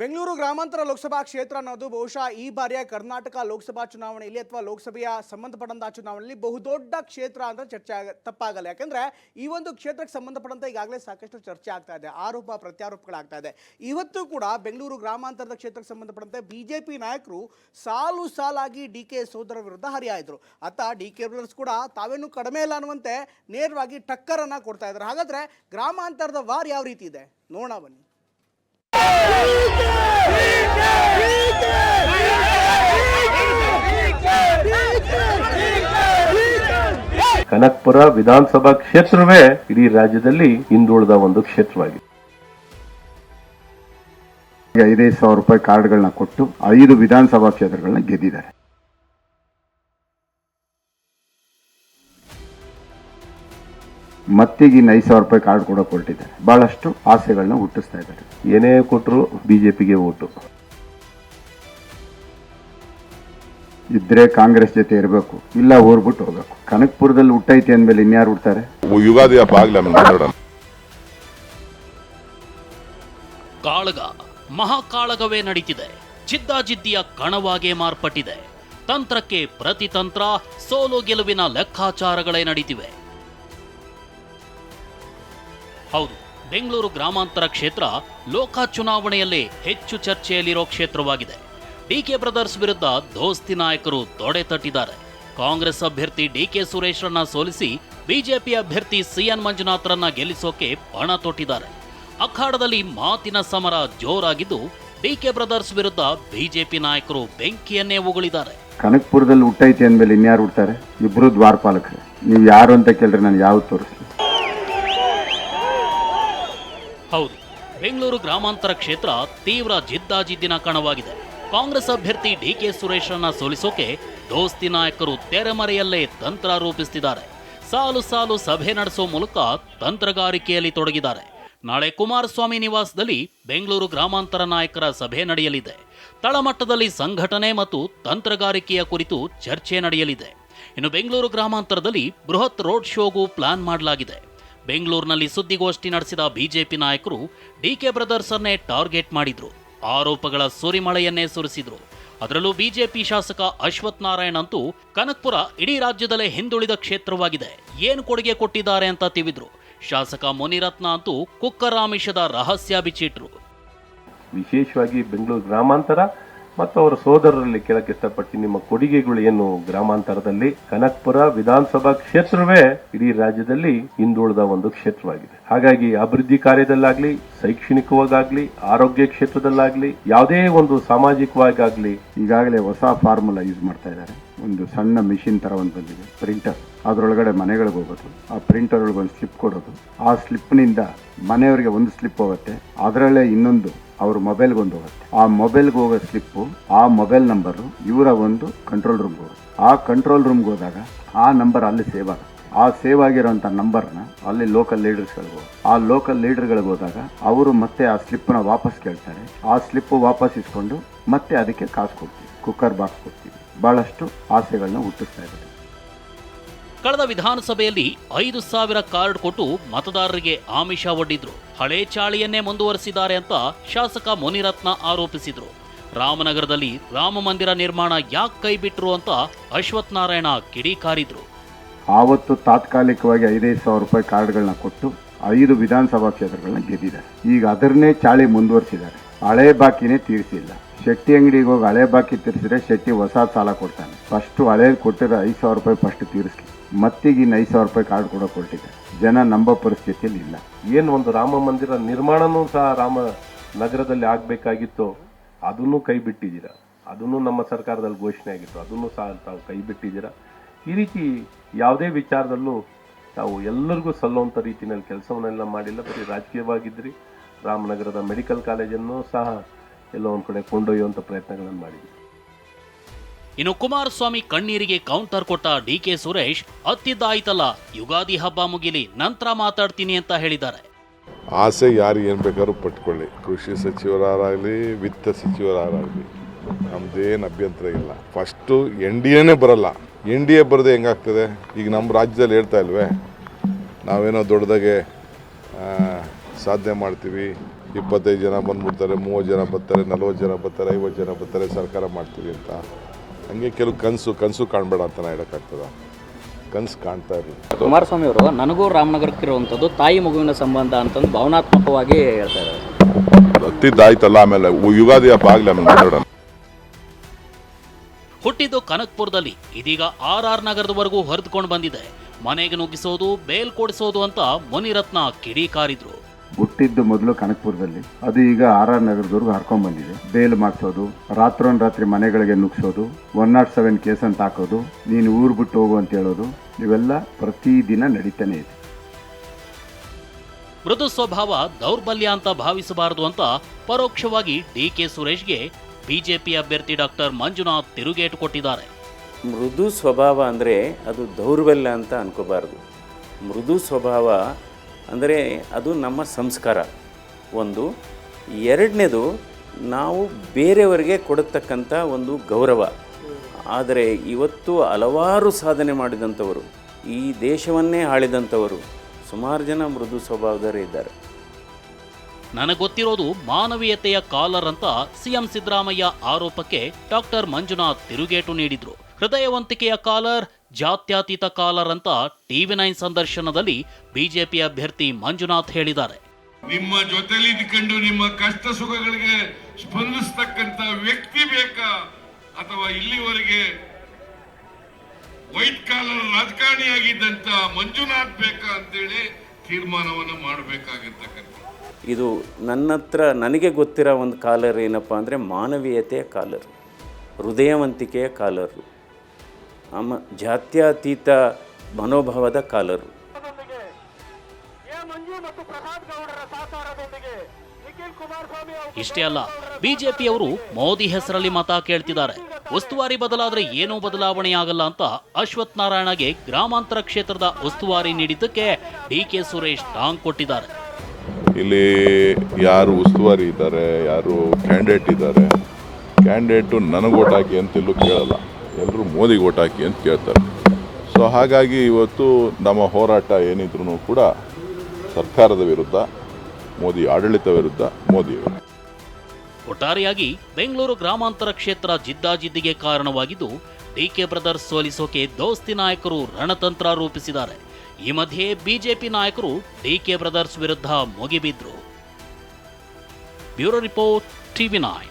ಬೆಂಗಳೂರು ಗ್ರಾಮಾಂತರ ಲೋಕಸಭಾ ಕ್ಷೇತ್ರ ಅನ್ನೋದು ಬಹುಶಃ ಈ ಬಾರಿಯ ಕರ್ನಾಟಕ ಲೋಕಸಭಾ ಚುನಾವಣೆಯಲ್ಲಿ ಅಥವಾ ಲೋಕಸಭೆಯ ಸಂಬಂಧಪಟ್ಟಂತಹ ಚುನಾವಣೆಯಲ್ಲಿ ಬಹುದೊಡ್ಡ ಕ್ಷೇತ್ರ ಅಂತ ಚರ್ಚೆ ಆಗ ತಪ್ಪಾಗಲ್ಲ. ಯಾಕಂದ್ರೆ ಈ ಒಂದು ಕ್ಷೇತ್ರಕ್ಕೆ ಸಂಬಂಧಪಟ್ಟಂತೆ ಈಗಾಗಲೇ ಸಾಕಷ್ಟು ಚರ್ಚೆ ಆಗ್ತಾ ಇದೆ, ಆರೋಪ, ಪ್ರತ್ಯಾರೋಪಗಳಾಗ್ತಾ ಇದೆ. ಇವತ್ತು ಕೂಡ ಬೆಂಗಳೂರು ಗ್ರಾಮಾಂತರದ ಕ್ಷೇತ್ರಕ್ಕೆ ಸಂಬಂಧಪಟ್ಟಂತೆ ಬಿಜೆಪಿ ನಾಯಕರು ಸಾಲು ಸಾಲಾಗಿ ಡಿ ಕೆ ಸೋದರ ವಿರುದ್ಧ ಹರಿಯಾಯಿದ್ರು ಅತ್ತ ಡಿ ಕೆ ಬ್ರದರ್ಸ್ ಕೂಡ ತಾವೇನು ಕಡಿಮೆ ಇಲ್ಲ ಅನ್ನುವಂತೆ ನೇರವಾಗಿ ಟಕ್ಕರನ್ನ ಕೊಡ್ತಾ ಇದ್ದಾರೆ. ಹಾಗಾದ್ರೆ ಗ್ರಾಮಾಂತರದ ವಾರ್ ಯಾವ ರೀತಿ ಇದೆ? ನೋಡೋಣ ಬನ್ನಿ. ಕನಕ್ಪುರ ವಿಧಾನಸಭಾ ಕ್ಷೇತ್ರವೇ ಇಡೀ ರಾಜ್ಯದಲ್ಲಿ ಹಿಂದುಳಿದ ಒಂದು ಕ್ಷೇತ್ರವಾಗಿದೆ. ಐದೈದು ಸಾವಿರ ರೂಪಾಯಿ ಕಾರ್ಡ್ಗಳನ್ನ ಕೊಟ್ಟು ಐದು ವಿಧಾನಸಭಾ ಕ್ಷೇತ್ರಗಳನ್ನ ಗೆದ್ದಿದ್ದಾರೆ. ಮತ್ತೆ ಇನ್ನು ಐದು ಸಾವಿರ ರೂಪಾಯಿ ಕಾರ್ಡ್ ಕೂಡ ಕೊಟ್ಟಿದ್ದಾರೆ. ಬಹಳಷ್ಟು ಆಸೆಗಳನ್ನ ಹುಟ್ಟಿಸ್ತಾ ಇದ್ದಾರೆ. ಏನೇ ಕೊಟ್ಟರು ಬಿಜೆಪಿಗೆ ಓಟು. ಇದ್ರೆ ಕಾಂಗ್ರೆಸ್ ಜೊತೆ ಇರಬೇಕು ಇಲ್ಲ ಊರ್ಬಿಟ್ಟು ಹೋಗ್ಬೇಕು. ಕನಕ್ಪುರದಲ್ಲಿ ಹುಟ್ಟೈತಿ ಅಂದ್ಮೇಲೆ ಇನ್ಯಾರು ಹುಡ್ತಾರೆ ಯುಗಾದಿ ಹಬ್ಬ ಆಗ್ಲಿ ಆಮೇಲೆ ಮಾತಾಡೋಣ. ಕಾಳಗ ಮಹಾಕಾಳಗವೇ ನಡೀತಿದೆ. ಜಿದ್ದಾಜಿದ್ದಿಯ ಕಣವಾಗೇ ಮಾರ್ಪಟ್ಟಿದೆ. ತಂತ್ರಕ್ಕೆ ಪ್ರತಿತಂತ್ರ ಸೋಲು ಗೆಲುವಿನ ಲೆಕ್ಕಾಚಾರಗಳೇ ನಡೀತಿವೆ. ಹೌದು ಬೆಂಗಳೂರು ಗ್ರಾಮಾಂತರ ಕ್ಷೇತ್ರ ಲೋಕ ಚುನಾವಣೆಯಲ್ಲಿ ಹೆಚ್ಚು ಚರ್ಚೆಯಲ್ಲಿರೋ ಕ್ಷೇತ್ರವಾಗಿದೆ. ಡಿಕೆ ಬ್ರದರ್ಸ್ ವಿರುದ್ಧ ದೋಸ್ತಿ ನಾಯಕರು ತೊಡೆ ತಟ್ಟಿದ್ದಾರೆ. ಕಾಂಗ್ರೆಸ್ ಅಭ್ಯರ್ಥಿ ಡಿಕೆ ಸುರೇಶ್ರನ್ನ ಸೋಲಿಸಿ ಬಿಜೆಪಿ ಅಭ್ಯರ್ಥಿ ಸಿಎನ್ ಮಂಜುನಾಥ್ರನ್ನ ಗೆಲ್ಲಿಸೋಕೆ ಪಣ ತೊಟ್ಟಿದ್ದಾರೆ. ಅಖಾಡದಲ್ಲಿ ಮಾತಿನ ಸಮರ ಜೋರಾಗಿದ್ದು ಡಿಕೆ ಬ್ರದರ್ಸ್ ವಿರುದ್ಧ ಬಿಜೆಪಿ ನಾಯಕರು ಬೆಂಕಿಯನ್ನೇ ಉಗುಳಿದ್ದಾರೆ. ಕನಕ್ಪುರದಲ್ಲಿ ಹುಟ್ಟೈತಿ ಅಂದಮೇಲೆ ಇನ್ಯಾರು ಹುಡ್ತಾರೆ ಇಬ್ರು ದ್ವಾರಪಾಲಕರು. ನೀವು ಯಾರು ಅಂತ ಕೇಳಿದ್ರೆ ನಾನು ಯಾವ ತೋರಿಸ್ತೀನಿ. ಹೌದು ಬೆಂಗಳೂರು ಗ್ರಾಮಾಂತರ ಕ್ಷೇತ್ರ ತೀವ್ರ ಜಿದ್ದಾಜಿದ್ದಿನ ಕಣವಾಗಿದೆ. ಕಾಂಗ್ರೆಸ್ ಅಭ್ಯರ್ಥಿ ಡಿಕೆ ಸುರೇಶರನ್ನ ಸೋಲಿಸೋಕೆ ದೋಸ್ತಿ ನಾಯಕರು ತೆರೆಮರೆಯಲ್ಲೇ ತಂತ್ರ ರೂಪಿಸುತ್ತಿದ್ದಾರೆ ಸಾಲು ಸಾಲು ಸಭೆ ನಡೆಸೋ ಮೂಲಕ ತಂತ್ರಗಾರಿಕೆಯಲ್ಲಿ ತೊಡಗಿದ್ದಾರೆ. ನಾಳೆ ಕುಮಾರಸ್ವಾಮಿ ನಿವಾಸದಲ್ಲಿ ಬೆಂಗಳೂರು ಗ್ರಾಮಾಂತರ ನಾಯಕರ ಸಭೆ ನಡೆಯಲಿದೆ. ತಳಮಟ್ಟದಲ್ಲಿ ಸಂಘಟನೆ ಮತ್ತು ತಂತ್ರಗಾರಿಕೆಯ ಕುರಿತು ಚರ್ಚೆ ನಡೆಯಲಿದೆ. ಇನ್ನು ಬೆಂಗಳೂರು ಗ್ರಾಮಾಂತರದಲ್ಲಿ ಬೃಹತ್ ರೋಡ್ ಶೋಗೂ ಪ್ಲಾನ್ ಮಾಡಲಾಗಿದೆ. ಬೆಂಗಳೂರಿನಲ್ಲಿ ಸುದ್ದಿಗೋಷ್ಠಿ ನಡೆಸಿದ ಬಿಜೆಪಿ ನಾಯಕರು ಡಿಕೆ ಬ್ರದರ್ಸ್ ಅನ್ನೇ ಟಾರ್ಗೆಟ್ ಮಾಡಿದ್ರು. ಆರೋಪಗಳ ಸುರಿಮಳೆಯನ್ನೇ ಸುರಿಸಿದ್ರು. ಅದರಲ್ಲೂ ಬಿಜೆಪಿ ಶಾಸಕ ಅಶ್ವಥ್ ನಾರಾಯಣ್ ಅಂತೂ ಕನಕ್ಪುರ ಇಡೀ ರಾಜ್ಯದಲ್ಲೇ ಹಿಂದುಳಿದ ಕ್ಷೇತ್ರವಾಗಿದೆ. ಏನು ಕೊಡುಗೆ ಕೊಟ್ಟಿದ್ದಾರೆ ಅಂತ ತಿವಿದ್ರು ಶಾಸಕ ಮುನಿರತ್ನ ಅಂತೂ ಕುಕ್ಕರಾಮಿಷದ ರಹಸ್ಯ ಬಿಚ್ಚಿಟ್ರು. ವಿಶೇಷವಾಗಿ ಬೆಂಗಳೂರು ಗ್ರಾಮಾಂತರ ಮತ್ತು ಅವರ ಸೋದರರಲ್ಲಿ ಕೇಳಕ್ಕೆ ಇಷ್ಟಪಟ್ಟು ನಿಮ್ಮ ಕೊಡುಗೆಗಳು ಏನು ಗ್ರಾಮಾಂತರದಲ್ಲಿ? ಕನಕ್ಪುರ ವಿಧಾನಸಭಾ ಕ್ಷೇತ್ರವೇ ಇಡೀ ರಾಜ್ಯದಲ್ಲಿ ಹಿಂದುಳಿದ ಒಂದು ಕ್ಷೇತ್ರವಾಗಿದೆ. ಹಾಗಾಗಿ ಅಭಿವೃದ್ಧಿ ಕಾರ್ಯದಲ್ಲಾಗ್ಲಿ, ಶೈಕ್ಷಣಿಕವಾಗಲಿ, ಆರೋಗ್ಯ ಕ್ಷೇತ್ರದಲ್ಲಾಗ್ಲಿ, ಯಾವುದೇ ಒಂದು ಸಾಮಾಜಿಕವಾಗಲಿ ಈಗಾಗಲೇ ಹೊಸ ಫಾರ್ಮುಲಾ ಯೂಸ್ ಮಾಡ್ತಾ ಇದ್ದಾರೆ. ಒಂದು ಸಣ್ಣ ಮಿಷಿನ್ ತರ ಒಂದು ಬಂದಿದೆ ಪ್ರಿಂಟರ್. ಅದರೊಳಗಡೆ ಮನೆಗಳಿಗೆ ಹೋಗೋದು, ಆ ಪ್ರಿಂಟರ್ ಒಳಗೆ ಒಂದು ಸ್ಲಿಪ್ ಕೊಡೋದು. ಆ ಸ್ಲಿಪ್ನಿಂದ ಮನೆಯವರಿಗೆ ಒಂದು ಸ್ಲಿಪ್ ಹೋಗುತ್ತೆ, ಅದರಲ್ಲೇ ಇನ್ನೊಂದು ಅವ್ರ ಮೊಬೈಲ್ಗೆ ಒಂದು ಹೋಗುತ್ತೆ. ಆ ಮೊಬೈಲ್ಗೆ ಹೋಗೋ ಸ್ಲಿಪ್ಪು ಆ ಮೊಬೈಲ್ ನಂಬರು ಇವರ ಒಂದು ಕಂಟ್ರೋಲ್ ರೂಮ್ಗೆ ಹೋಗುತ್ತೆ. ಆ ಕಂಟ್ರೋಲ್ ರೂಮ್ಗೆ ಹೋದಾಗ ಆ ನಂಬರ್ ಅಲ್ಲಿ ಸೇವ್ ಆಗುತ್ತೆ. ಆ ಸೇವ್ ಆಗಿರೋಂಥ ನಂಬರ್ನ ಅಲ್ಲಿ ಲೋಕಲ್ ಲೀಡರ್ಸ್ಗಳಿಗೆ ಆ ಲೋಕಲ್ ಲೀಡರ್ಗಳಿಗೆ ಹೋದಾಗ ಅವರು ಮತ್ತೆ ಆ ಸ್ಲಿಪ್ನ ವಾಪಸ್ ಕೇಳ್ತಾರೆ. ಆ ಸ್ಲಿಪ್ ವಾಪಸ್ ಇಸ್ಕೊಂಡು ಮತ್ತೆ ಅದಕ್ಕೆ ಕಾಸು ಕೊಡ್ತೀವಿ. ಕುಕ್ಕರ್ ಬಾಕ್ಸ್ ಕೊಡ್ತೀವಿ. ಭಾಳಷ್ಟು ಆಸೆಗಳನ್ನ ಹುಟ್ಟಿಸ್ತಾ ಇದ್ದಾರೆ. ಕಳೆದ ವಿಧಾನಸಭೆಯಲ್ಲಿ ಐದು ಸಾವಿರ ಕಾರ್ಡ್ ಕೊಟ್ಟು ಮತದಾರರಿಗೆ ಆಮಿಷ ಒಡ್ಡಿದ್ರು. ಹಳೆ ಚಾಳಿಯನ್ನೇ ಮುಂದುವರೆಸಿದ್ದಾರೆ ಅಂತ ಶಾಸಕ ಮುನಿರತ್ನ ಆರೋಪಿಸಿದ್ರು. ರಾಮನಗರದಲ್ಲಿ ರಾಮ ಮಂದಿರ ನಿರ್ಮಾಣ ಯಾಕೆ ಕೈ ಬಿಟ್ರು ಅಂತ ಅಶ್ವಥ್ ನಾರಾಯಣ ಕಿಡಿಕಾರಿದ್ರು ಆವತ್ತು ತಾತ್ಕಾಲಿಕವಾಗಿ ಐದೈದು ಸಾವಿರ ರೂಪಾಯಿ ಕಾರ್ಡ್ಗಳನ್ನ ಕೊಟ್ಟು ಐದು ವಿಧಾನಸಭಾ ಕ್ಷೇತ್ರಗಳನ್ನ ಗೆದ್ದಿದ್ದಾರೆ. ಈಗ ಅದರನ್ನೇ ಚಾಳಿ ಮುಂದುವರಿಸಿದ್ದಾರೆ. ಹಳೆ ಬಾಕಿನೇ ತೀರಿಸಿಲ್ಲ. ಶೆಟ್ಟಿ ಅಂಗಡಿಗೆ ಹೋಗಿ ಹಳೆ ಬಾಕಿ ತೀರಿಸಿದ್ರೆ ಶೆಟ್ಟಿ ಹೊಸ ಸಾಲ ಕೊಡ್ತಾನೆ. ಫಸ್ಟ್ ಹಳೆ ಕೊಟ್ಟಿರೋ ಐದು ಸಾವಿರ ರೂಪಾಯಿ ಫಸ್ಟ್ ತೀರಿಸ್ಲಿ. ಮತ್ತೀಗ ಐದು ಸಾವಿರ ರೂಪಾಯಿ ಕಾರ್ಡ್ ಕೂಡ ಕೊಟ್ಟಿದೆ ಜನ ನಂಬೋ ಪರಿಸ್ಥಿತಿಯಲ್ಲಿ ಇಲ್ಲ. ಏನು ಒಂದು ರಾಮ ಮಂದಿರ ನಿರ್ಮಾಣನೂ ಸಹ ರಾಮ ನಗರದಲ್ಲಿ ಆಗಬೇಕಾಗಿತ್ತು. ಅದನ್ನು ಕೈ ಬಿಟ್ಟಿದ್ದೀರಾ? ಅದನ್ನು ನಮ್ಮ ಸರ್ಕಾರದಲ್ಲಿ ಘೋಷಣೆ ಆಗಿತ್ತು. ಅದನ್ನು ಸಹ ತಾವು ಕೈ ಬಿಟ್ಟಿದ್ದೀರಾ? ಈ ರೀತಿ ಯಾವುದೇ ವಿಚಾರದಲ್ಲೂ ತಾವು ಎಲ್ಲರಿಗೂ ಸಲ್ಲುವಂಥ ರೀತಿಯಲ್ಲಿ ಕೆಲಸವನ್ನೆಲ್ಲ ಮಾಡಿಲ್ಲ. ಬರೀ ರಾಜಕೀಯವಾಗಿದ್ರಿ ರಾಮನಗರದ ಮೆಡಿಕಲ್ ಕಾಲೇಜನ್ನು ಸಹ ಎಲ್ಲೋ ಒಂದು ಕಡೆ ಕೊಂಡೊಯ್ಯುವಂಥ ಪ್ರಯತ್ನಗಳನ್ನು ಮಾಡಿದ್ರಿ ಇನ್ನು ಕುಮಾರಸ್ವಾಮಿ ಕಣ್ಣೀರಿಗೆ ಕೌಂಟರ್ ಕೊಟ್ಟ ಡಿ ಕೆ ಸುರೇಶ್, ಹತ್ತಿದ್ದಾಯ್ತಲ್ಲ, ಯುಗಾದಿ ಹಬ್ಬ ಮುಗಿಲಿ, ನಂತರ ಮಾತಾಡ್ತೀನಿ ಅಂತ ಹೇಳಿದ್ದಾರೆ. ಆಸೆ ಯಾರು ಏನು ಬೇಕಾದ್ರೂ ಪಟ್ಕೊಳ್ಳಿ. ಕೃಷಿ ಸಚಿವರಾಗಲಿ ವಿತ್ತ ಸಚಿವರಾಗಲಿ ನಮ್ದೇನು ಅಭ್ಯಂತರ ಇಲ್ಲ. ಫಸ್ಟು ಎನ್ ಡಿ ಎನೇ ಬರಲ್ಲ. ಎನ್ ಡಿ ಎ ಬರದೆ ಹೆಂಗಾಗ್ತದೆ? ಈಗ ನಮ್ಮ ರಾಜ್ಯದಲ್ಲಿ ಹೇಳ್ತಾ ಇಲ್ವೇ? ನಾವೇನೋ ದೊಡ್ಡದಾಗೆ ಸಾಧನೆ ಮಾಡ್ತೀವಿ. ಇಪ್ಪತ್ತೈದು ಜನ ಬಂದ್ಬಿಡ್ತಾರೆ, ಮೂವತ್ತು ಜನ ಬರ್ತಾರೆ, ನಲ್ವತ್ತು ಜನ ಬರ್ತಾರೆ, ಐವತ್ತು ಜನ ಬರ್ತಾರೆ, ಸರ್ಕಾರ ಮಾಡ್ತೀವಿ ಅಂತ. ಹಂಗೆ ಕೆಲವು ಕನಸು ಕನಸು ಕಾಣಬೇಡ ಅಂತ ನಾ ಹೇಳೋಕ್ಕಾಗ್ತದ? ಕನಸು ಕಾಣ್ತಾ ಇರಲಿ. ಕುಮಾರಸ್ವಾಮಿ ಅವರು ನನಗೂ ರಾಮನಗರಕ್ಕೆ ಇರುವಂಥದ್ದು ತಾಯಿ ಮಗುವಿನ ಸಂಬಂಧ ಅಂತಂದು ಭಾವನಾತ್ಮಕವಾಗಿ ಹೇಳ್ತಾ ಇದ್ದಾರೆ. ಹತ್ತಿದ್ದಾಯ್ತಲ್ಲ ಆಮೇಲೆ ಯುಗಾದಿ ಹಬ್ಬ ಆಗಲಿ ಆಮೇಲೆ ಮಾತಾಡೋಣ ಹುಟ್ಟಿದ್ದು ಕನಕ್ಪುರದಲ್ಲಿ ಇದೀಗ ಆರ್ ಆರ್ ನಗರದವರೆಗೂ ಹೊರದ್ಕೊಂಡು ಬಂದಿದೆ. ಮನೆಗೆ ನುಗ್ಗಿಸೋದು ಬೇಲ್ ಕೊಡಿಸೋದು ಅಂತ ಮುನಿರತ್ನ ಕಿಡಿಕಾರಿದ್ರು. ಹುಟ್ಟಿದ್ದು ಮೊದಲು ಕನಕಪುರದಲ್ಲಿ. ಅದು ಈಗ ಆರ್ ಆರ್ ನಗರದವರೆಗೂ ಹರ್ಕೊಂಡ್ಬಂದಿದೆ ಬೇಲ್ ಮಾಡಿಸೋದು ರಾತ್ರೋನ್ ರಾತ್ರಿ ಮನೆಗಳಿಗೆ ನುಗ್ಸೋದು ಒನ್ ನಾಟ್ ಸೆವೆನ್ ಕೇಸ್ ಅಂತ ಹಾಕೋದು ನೀನು ಊರು ಬಿಟ್ಟು ಹೋಗು ಅಂತ ಹೇಳೋದು ಇವೆಲ್ಲ ಪ್ರತಿದಿನ ನಡೀತಾನೆ ಇದೆ. ಮೃದು ಸ್ವಭಾವ ದೌರ್ಬಲ್ಯ ಅಂತ ಭಾವಿಸಬಾರದು ಅಂತ ಪರೋಕ್ಷವಾಗಿ ಡಿ ಕೆ ಸುರೇಶ್ಗೆ ಬಿಜೆಪಿ ಅಭ್ಯರ್ಥಿ ಡಾಕ್ಟರ್ ಮಂಜುನಾಥ್ ತಿರುಗೇಟು ಕೊಟ್ಟಿದ್ದಾರೆ. ಮೃದು ಸ್ವಭಾವ ಅಂದರೆ ಅದು ದೌರ್ಬಲ್ಯ ಅಂತ ಅನ್ಕೋಬಾರ್ದು. ಮೃದು ಸ್ವಭಾವ ಅಂದರೆ ಅದು ನಮ್ಮ ಸಂಸ್ಕಾರ. ಒಂದು. ಎರಡನೇದು, ನಾವು ಬೇರೆಯವರಿಗೆ ಕೊಡತಕ್ಕಂಥ ಒಂದು ಗೌರವ. ಆದರೆ ಇವತ್ತು ಹಲವಾರು ಸಾಧನೆ ಮಾಡಿದಂಥವರು, ಈ ದೇಶವನ್ನೇ ಆಳಿದಂಥವರು, ಸುಮಾರು ಜನ ಮೃದು ಸ್ವಭಾವದವರೇ ಇದ್ದಾರೆ. ನನಗೆ ಗೊತ್ತಿರೋದು ಮಾನವೀಯತೆಯ ಕಾಲರ್ ಅಂತ ಸಿಎಂ ಸಿದ್ದರಾಮಯ್ಯ ಆರೋಪಕ್ಕೆ ಡಾಕ್ಟರ್ ಮಂಜುನಾಥ್ ತಿರುಗೇಟು ನೀಡಿದ್ರು. ಹೃದಯವಂತಿಕೆಯ ಕಾಲರ್ ಜಾತ್ಯತೀತ ಕಾಲರ್ ಅಂತ ಟಿವಿ ನೈನ್ ಸಂದರ್ಶನದಲ್ಲಿ ಬಿಜೆಪಿ ಅಭ್ಯರ್ಥಿ ಮಂಜುನಾಥ್ ಹೇಳಿದ್ದಾರೆ. ನಿಮ್ಮ ಜೊತೆಲಿ ಇದ್ಕೊಂಡು ನಿಮ್ಮ ಕಷ್ಟ ಸುಖಗಳಿಗೆ ಸ್ಪಂದಿಸ್ತಕ್ಕಂತ ವ್ಯಕ್ತಿ ಬೇಕಾ? ಅಥವಾ ಇಲ್ಲಿವರೆಗೆ ವೈಟ್ ಕಾಲರ್ ರಾಜಕಾರಣಿಯಾಗಿದ್ದಂತ ಮಂಜುನಾಥ್ ಬೇಕಾ ಅಂತೇಳಿ ತೀರ್ಮಾನವನ್ನು ಮಾಡಬೇಕಾಗಿರ್ತಕ್ಕಂಥ? ಇದು ನನ್ನ ಹತ್ರ ನನಗೆ ಗೊತ್ತಿರೋ ಒಂದು ಕಾಲರ್ ಏನಪ್ಪ ಅಂದರೆ ಮಾನವೀಯತೆಯ ಕಾಲರ್ ಹೃದಯವಂತಿಕೆಯ ಕಾಲರು. ಆಮ ಜಾತ್ಯತೀತ ಮನೋಭಾವದ ಕಾಲರು. ಇಷ್ಟೇ ಅಲ್ಲ ಬಿಜೆಪಿಯವರು ಮೋದಿ ಹೆಸರಲ್ಲಿ ಮತ ಕೇಳ್ತಿದ್ದಾರೆ. ಉಸ್ತುವಾರಿ ಬದಲಾದ್ರೆ ಏನೂ ಬದಲಾವಣೆಯಾಗಲ್ಲ ಅಂತ ಅಶ್ವಥ್ ನಾರಾಯಣಗೆ ಗ್ರಾಮಾಂತರ ಕ್ಷೇತ್ರದ ಉಸ್ತುವಾರಿ ನೀಡಿದ್ದಕ್ಕೆ ಡಿ ಕೆ ಸುರೇಶ್ ಟಾಂಗ್ ಕೊಟ್ಟಿದ್ದಾರೆ. ಇಲ್ಲಿ ಯಾರು ಉಸ್ತುವಾರಿ ಇದ್ದಾರೆ ಯಾರು ಕ್ಯಾಂಡಿಡೇಟ್ ಇದ್ದಾರೆ ಕ್ಯಾಂಡಿಡೇಟು ನನಗೆ ಓಟ್ ಹಾಕಿ ಅಂತೆಲ್ಲೂ ಕೇಳಲ್ಲ. ಎಲ್ಲರೂ ಮೋದಿಗೆ ಓಟ್ ಹಾಕಿ ಅಂತ ಕೇಳ್ತಾರೆ. ಸೊ ಹಾಗಾಗಿ ಇವತ್ತು ನಮ್ಮ ಹೋರಾಟ ಏನಿದ್ರು ಕೂಡ ಸರ್ಕಾರದ ವಿರುದ್ಧ, ಮೋದಿ ಆಡಳಿತ ವಿರುದ್ಧ, ಮೋದಿ ಒಟ್ಟಾರೆಯಾಗಿ ಬೆಂಗಳೂರು ಗ್ರಾಮಾಂತರ ಕ್ಷೇತ್ರ ಜಿದ್ದಾಜಿದ್ದಿಗೆ ಕಾರಣವಾಗಿದ್ದು, ಡಿಕೆ ಬ್ರದರ್ಸ್ ಸೋಲಿಸೋಕೆ ದೋಸ್ತಿ ನಾಯಕರು ರಣತಂತ್ರ ರೂಪಿಸಿದ್ದಾರೆ. ಈ ಮಧ್ಯೆ ಬಿಜೆಪಿ ನಾಯಕರು ಡಿಕೆ ಬ್ರದರ್ಸ್ ವಿರುದ್ಧ ಮುಗಿಬಿದ್ರು. Bureau report TV nine.